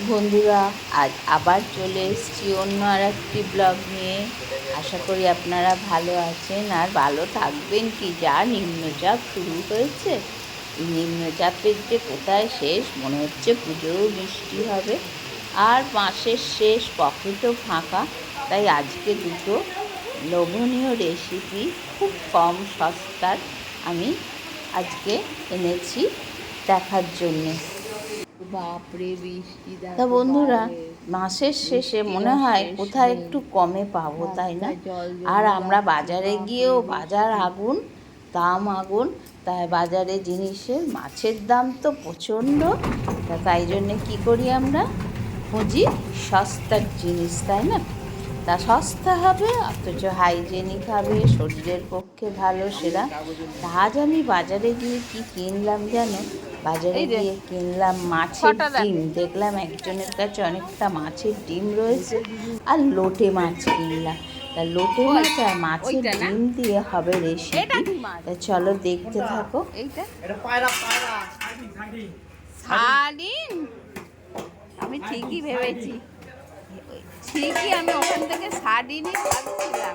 বন্ধুরা, আজ আবার চলে এসেছি অন্য আর একটি ব্লগ নিয়ে। আশা করি আপনারা ভালো আছেন আর ভালো থাকবেন কি? যা নিম্নচাপ শুরু হয়েছে নিম্নচাপের যে কোথায় শেষ, মনে হচ্ছে পুজোও বৃষ্টি হবে। আর মাসের শেষ পকেটও ফাঁকা, তাই আজকে দুটো লোভনীয় রেসিপি খুব কম সস্তার, আমি আজকে এনেছি দেখার জন্যে। বাপরে বৃষ্টি তা বন্ধুরা মাসের শেষে মনে হয় কোথায় একটু কমে পাবো তাই না? আর আমরা বাজারে গিয়েও বাজার আগুন দাম আগুন তাই বাজারে জিনিসের মাছের দাম তো প্রচণ্ড। তা তাই জন্যে কী করি আমরা? খুঁজি সস্তার জিনিস তাই না? তা সস্তা হবে অথচ হাইজেনিক হবে শরীরের পক্ষে ভালো সেরা। তা আজ আমি বাজারে গিয়ে কি কিনলাম জানো? বাজারে গিয়ে কিনলাম মাছের ডিম। দেখলাম একজনের কাছে অনেকটা মাছের ডিম রয়েছে আর লোটে মাছ কিনলাম। তা লোটে মাছ আর মাছের ডিম দিয়ে হবে এটা রেসিপি তা চলো দেখতে থাকো। আমি ঠিকই ভেবেছি। ঠিকই আমি ওখান থেকে সারাদিনই ভাবছিলাম।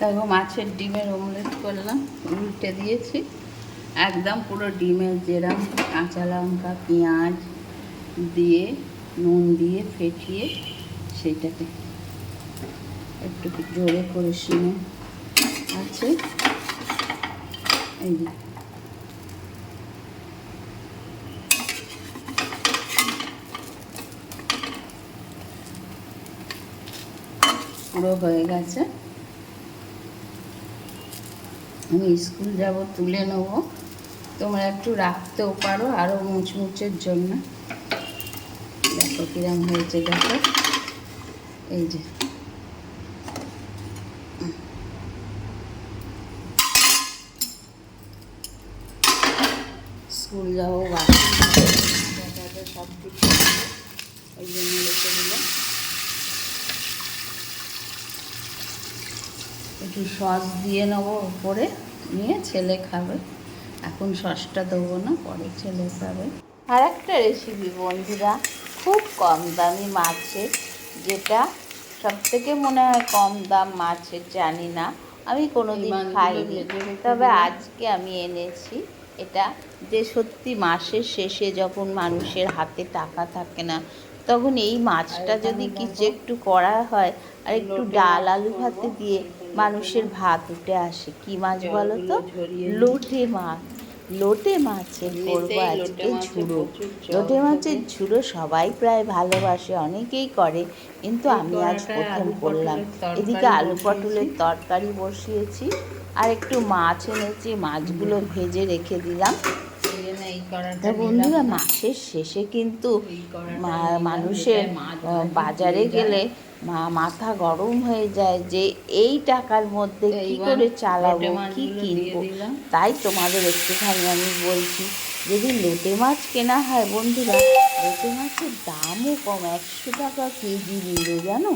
দেখো মাছের ডিমের অমলেট করলাম উল্টে দিয়েছি। একদম পুরো ডিমের যেরম কাঁচা লঙ্কা, পেঁয়াজ দিয়ে, নুন দিয়ে ফেটিয়ে সেটাকে একটু জোরে করে শুনে আছে। এই পুরো হয়ে গেছে। আমি স্কুল যাব, তুলে নেব। তোমরা একটু রাখতেও পারো আরও মুচমুচের জন্য। দেখো কিরম হয়েছে, দেখো। এই যে। স্কুল যাব সব ওই জন্য একটু সস দিয়ে নেব উপরে, নিয়ে ছেলে খাবে। এখন সসটা দেবো না পরে ছেলে খাবে আর একটা রেসিপি বন্ধুরা খুব কম দামি মাছের যেটা সবথেকে মনে হয় কম দাম মাছের জানি না। আমি কোনো দিন খাইনি। তবে আজকে আমি এনেছি। এটা যে সত্যি মাসের শেষে যখন মানুষের হাতে টাকা থাকে না তখন এই মাছটা যদি কিছু একটু করা হয় আর একটু ডাল আলু ভাতে দিয়ে মানুষের ভাত উঠে আসে। কি মাছ বলো তো? লোটে মাছ। লোটে মাছের করব আজকে ঝুড়ো। লোটে মাছের ঝুড়ো সবাই প্রায় ভালোবাসে অনেকেই করে কিন্তু আমি আজ প্রথম করলাম। এদিকে আলু পটলের তরকারি বসিয়েছি আর একটু মাছ এনেছি মাছগুলো ভেজে রেখে দিলাম। তা বন্ধুরা মাসের শেষে কিন্তু মানুষের বাজারে গেলে মা- মাথা গরম হয়ে যায় যে এই টাকার মধ্যে কি করে চালাবো কি কিনবো? তাই তোমাদের একটুখানি আমি বলছি যদি লোটে মাছ কেনা হয় বন্ধুরা লোটে মাছের দামও কম একশো টাকা কেজি নিল জানো?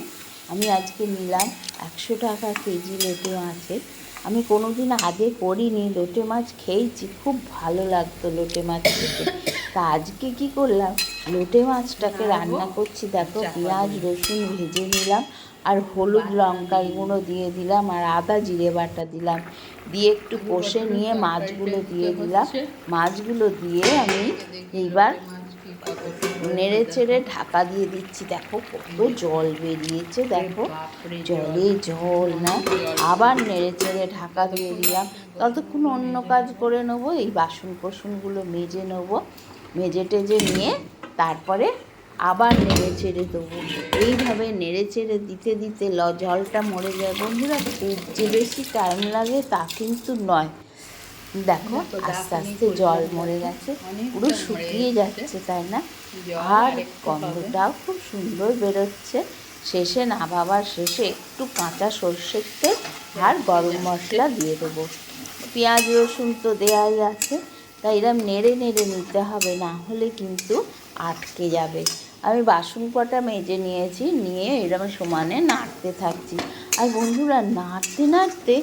আমি আজকে নিলাম একশো টাকা কেজি লোটে মাছের। আমি কোনো দিন আগে করিনি লোটে মাছ খেয়েছি খুব ভালো লাগতো লোটে মাছ খেতে। তা আজকে কি করলাম? লোটে মাছটাকে রান্না করছি দেখো পেঁয়াজ রসুন ভেজে নিলাম। আর হলুদ লঙ্কা এগুলো দিয়ে দিলাম, আর আদা জিরে বাটা দিলাম। দিয়ে একটু কষে নিয়ে মাছগুলো দিয়ে দিলাম। মাছগুলো দিয়ে আমি এইবার নেড়ে চেড়ে ঢাকা দিয়ে দিচ্ছি। দেখো কত জল বেরিয়েছে, দেখো। জলে জল না। আবার নেড়ে চেড়ে ঢাকা দিয়ে দিলাম। ততক্ষণ অন্য কাজ করে নেব, এই বাসন কোসনগুলো মেজে নেব। মেজে টেজে নিয়ে তারপরে আবার নেড়ে চেড়ে দেবো। এইভাবে নেড়ে চেড়ে দিতে দিতে ল জলটা মরে যায়। বন্ধুরা খুব যে বেশি টাইম লাগে তা কিন্তু নয়। দেখো আস্তে আস্তে জল মরে গেছে। পুরো শুকিয়ে যাচ্ছে তাই না? আর গন্ধটাও খুব সুন্দর বেরোচ্ছে। শেষে নামাবার শেষে একটু কাঁচা সর্ষের তেল আর গরম মশলা দিয়ে দেবো। পেঁয়াজ রসুন তো দেওয়াই আছে। তাই এরম নেড়ে নেড়ে নিতে হবে না হলে কিন্তু আটকে যাবে। আমি বাসন কটা মেজে নিয়েছি নিয়ে এরকম সমানে নাড়তে থাকছি। আর বন্ধুরা নাড়তে নাড়তে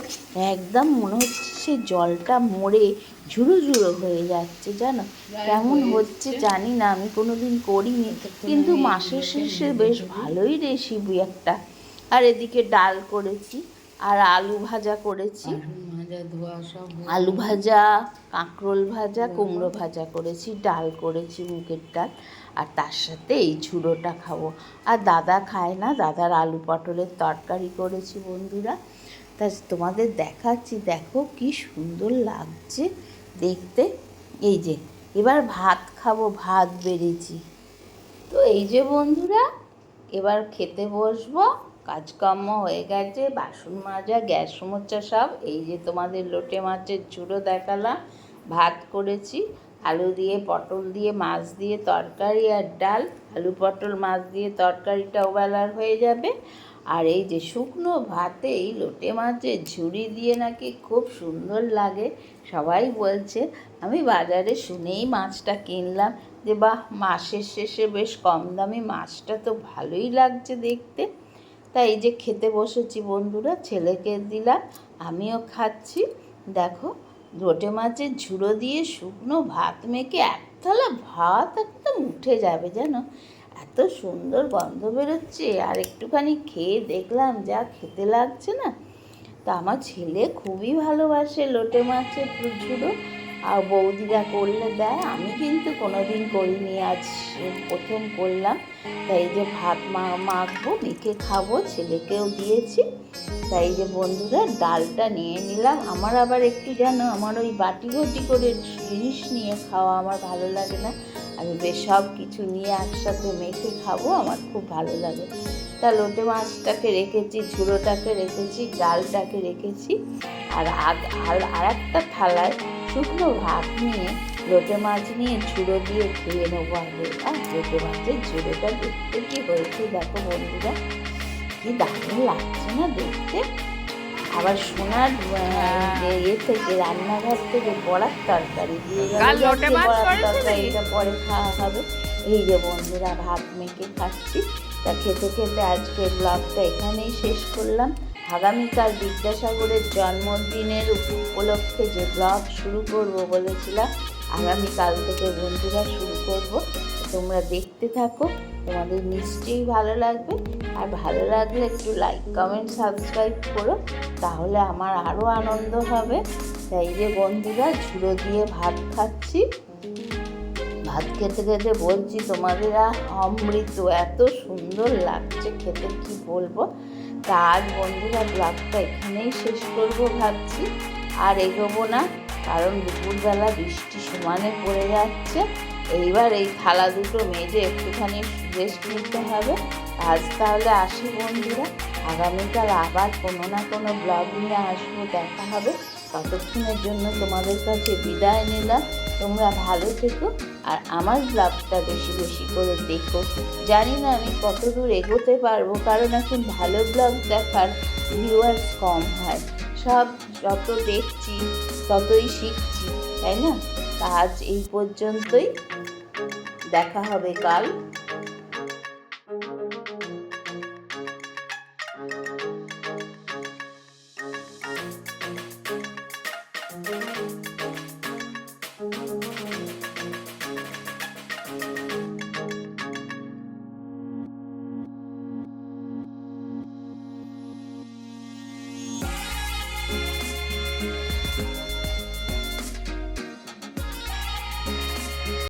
একদম মনে হচ্ছে সে জলটা মরে ঝুড়ো ঝুড়ো হয়ে যাচ্ছে জানো? কেমন হচ্ছে জানি না আমি কোনোদিন করিনি। কিন্তু মাসের শেষে বেশ ভালোই রেসিপি একটা। আর এদিকে ডাল করেছি আর আলু ভাজা করেছি। ভাজা ধোয়া সব আলু ভাজা কাঁকরোল ভাজা কুমড়ো ভাজা করেছি ডাল করেছি মুগের ডাল। আর তার সাথে এই ঝুড়োটা খাব। আর দাদা খায় না, দাদার আলু পটলের তরকারি করেছি বন্ধুরা। তা তোমাদের দেখাচ্ছি, দেখো কি সুন্দর লাগছে দেখতে। এই যে, এবার ভাত খাব, ভাত বেড়েছি। তো এই যে বন্ধুরা, এবার খেতে বসবো। কাজকর্ম হয়ে গেছে, বাসন মাজা, গ্যাস মোচা সব। এই যে তোমাদের লোটে মাছের ঝুড়ো দেখালাম, ভাত করেছি। আলু দিয়ে, পটল দিয়ে, মাছ দিয়ে তরকারি আর ডাল। আলু, পটল, মাছ দিয়ে তরকারিটা ওবেলার হয়ে যাবে। আর এই যে শুকনো ভাতে এই লোটে মাছের ঝুড়ি দিয়ে নাকি খুব সুন্দর লাগে। সবাই বলছে, আমি বাজারে শুনেই মাছটা কিনলাম। যে, বাহ, মাসের শেষে বেশ কম দামে মাছটা তো ভালোই লাগছে দেখতে। তাই এই যে খেতে বসেছি বন্ধুরা, ছেলেকে দিলাম, আমিও খাচ্ছি। দেখো লোটে মাছের ঝুড়ো দিয়ে শুকনো ভাত মেখে এক থালা ভাত একদম উঠে যাবে যেন এত সুন্দর গন্ধ বেরোচ্ছে আর একটুখানি খেয়ে দেখলাম যা খেতে লাগছে না। তা আমার ছেলে খুবই ভালোবাসে লোটে মাছের ঝুড়ো। আর বৌদিরা করলে দেয় আমি কিন্তু কোনোদিন করিনি, আজ প্রথম করলাম। তাই যে ভাত মা, মাখবো, মেখে খাব, ছেলেকেও দিয়েছি। তাই যে বন্ধুরা, ডালটা নিয়ে নিলাম। আমার আবার একটু যেন আমার ওই বাটি ঘটি করে জিনিস নিয়ে খাওয়া আমার ভালো লাগে না। আমি বেশ সব কিছু নিয়ে একসাথে মেখে খাব, আমার খুব ভালো লাগে। তা লোটে মাছটাকে রেখেছি, ঝুড়োটাকে রেখেছি, ডালটাকে রেখেছি। আর আর একটা থালায় শুকনো ভাত নিয়ে লোটে মাছ নিয়ে ঝুড়ো দিয়ে খেয়ে নেব আগে। আর লোটে মাছের ঝুড়োটা দেখতে কি হয়েছে দেখো বন্ধুরা কি দারুণ লাগছে না দেখতে? আবার সোনার ইয়ে থেকে রান্নাঘর থেকে বড়ার তরকারি দিয়ে তরকারিটা পরে খাওয়া হবে। এই যে বন্ধুরা ভাত মেখে খাচ্ছি। তা খেতে খেতে আজকে ব্লগটা এখানেই শেষ করলাম। আগামীকাল বিদ্যাসাগরের জন্মদিনের উপলক্ষে যে ব্লগ শুরু করব বলেছিলাম, আগামীকাল থেকে বন্ধুরা শুরু করব। তোমরা দেখতে থাকো, তোমাদের নিশ্চয়ই ভালো লাগবে। আর ভালো লাগলে একটু লাইক কমেন্ট সাবস্ক্রাইব করো, তাহলে আমার আরও আনন্দ হবে। তাই যে বন্ধুরা, ঝুড়ো দিয়ে ভাত খাচ্ছি। ভাত খেতে খেতে বলছি, তোমাদের অমৃত, এত সুন্দর লাগছে, খেতে কি বলব? তা আজ বন্ধুরা ব্লগটা এখানেই শেষ করব ভাবছি। আর এগোবো না, কারণ দুপুরবেলা বৃষ্টি সমানে পড়ে যাচ্ছে। এইবার এই থালা দুটো মেজে একটুখানি রেস্ট নিতে হবে। আজ তাহলে আসি বন্ধুরা। আগামীকাল আবার কোনো না কোনো ব্লগ নিয়ে আসব, দেখা হবে। ততক্ষণের জন্য তোমাদের কাছে বিদায় নিলাম। তোমরা ভালো থেকো আর আমার ব্লগটা বেশি বেশি করে দেখো। জানি না আমি কত দূর এগোতে পারব, কারণ এখন ভালো ব্লগ দেখার ভিউয়ার্স কম হয়। সব যত দেখছি, ততই শিখছি, তাই না? আজ এই পর্যন্তই। দেখা হবে কাল।